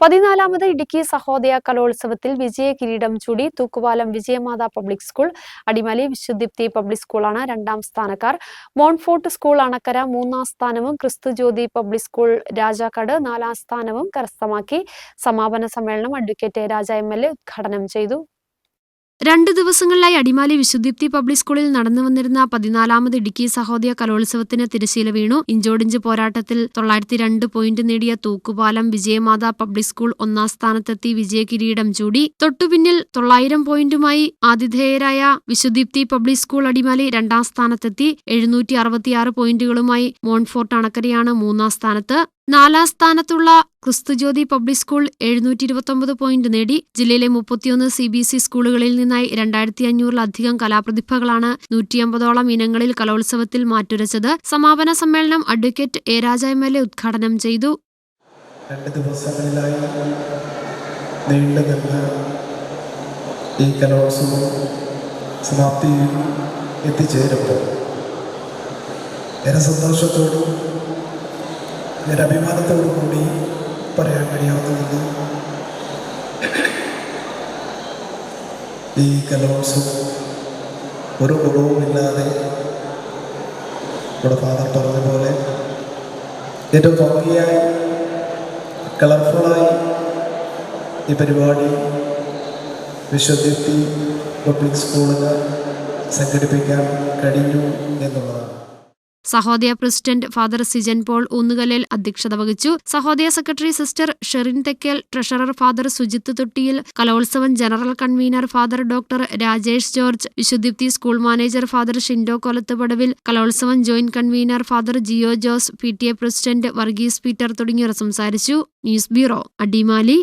പതിനാലാമത് ഇടുക്കി സഹോദയ കലോത്സവത്തിൽ വിജയ കിരീടം ചൂടി Thookkupalam Vijayamatha public school Adimali Vishuddhipthi public സ്കൂളാണ് രണ്ടാം സ്ഥാനക്കാർ. മോൺഫോർട്ട് സ്കൂൾ അണക്കര മൂന്നാം സ്ഥാനവും ക്രിസ്തു ജ്യോതി പബ്ലിക് സ്കൂൾ രാജാക്കാട് നാലാം സ്ഥാനവും കരസ്ഥമാക്കി സമാപന സമ്മേളനം advocate Raja M L A ഉദ്ഘാടനം ചെയ്തു. രണ്ട് ദിവസങ്ങളിലായി അടിമാലി വിശുദ്ധിപ്തി പബ്ലിക് സ്കൂളിൽ നടന്നു വന്നിരുന്ന പതിനാലാമത് ഇടുക്കി സഹോദയ കലോത്സവത്തിന് തിരശീല വീണു. ഇഞ്ചോടിഞ്ച് പോരാട്ടത്തിൽ തൊള്ളായിരത്തി രണ്ട് പോയിന്റ് നേടിയ തൂക്കുപാലം വിജയമാത പബ്ലിക് സ്കൂൾ ഒന്നാം സ്ഥാനത്തെത്തി വിജയ കിരീടം ചൂടി. തൊട്ടുപിന്നിൽ തൊള്ളായിരം പോയിന്റുമായി ആതിഥേയരായ വിശുദ്ധിപ്തി പബ്ലിക് സ്കൂൾ അടിമാലി രണ്ടാം സ്ഥാനത്തെത്തി. എഴുന്നൂറ്റി അറുപത്തിയാറ് പോയിന്റുകളുമായി മോൺഫോർട്ട് അണക്കരയാണ് മൂന്നാം സ്ഥാനത്ത്. നാലാം സ്ഥാനത്തുള്ള ക്രിസ്തുജ്യോതി പബ്ലിക് സ്കൂൾ എഴുന്നൂറ്റി ഇരുപത്തൊമ്പത് പോയിന്റ് നേടി ജില്ലയിലെ മുപ്പത്തിയൊന്ന് സി ബി എസ് ഇ സ്കൂളുകളിൽ നിന്നായി രണ്ടായിരത്തി അഞ്ഞൂറിലധികം കലാപ്രതിഭകളാണ് നൂറ്റിയമ്പതോളം ഇനങ്ങളിൽ കലോത്സവത്തിൽ മാറ്റുരച്ചത്. സമാപന സമ്മേളനം advocate A Raja M L A ഉദ്ഘാടനം ചെയ്തു. രണ്ട് ദിവസങ്ങളിലായി ഈ കലോത്സവം എത്തിച്ചേരുമ്പോൾ ഏറെ സന്തോഷത്തോടും ഏറെ അഭിമാനത്തോടു കൂടി പറയാൻ കഴിയാവുന്നതെന്ന് ഈ കലോത്സവം ഒരു കുറവുമില്ലാതെ ഇവിടെ ഫാദർ പറഞ്ഞ പോലെ ഏറ്റവും ഭംഗിയായി കളർഫുള്ളായി ഈ പരിപാടി വിശ്വദീപ്തി പബ്ലിക് സ്കൂളിന് സംഘടിപ്പിക്കാൻ കഴിഞ്ഞു എന്നുള്ളതാണ്. Sahodaya president father Sijan Paul ഊന്നുകലിൽ അധ്യക്ഷത വഹിച്ചു. Sahodaya secretary sister Sherin Thekkel treasurer father Sujith Thottiyil കലോത്സവം general convener father doctor Rajesh George Vishuddhipthi school manager father Shindo Kolath Padavil കലോത്സവം joint convener father Jio Jose P T A president Varghese Peter തുടങ്ങിയവർ സംസാരിച്ചു. News bureau Adimali.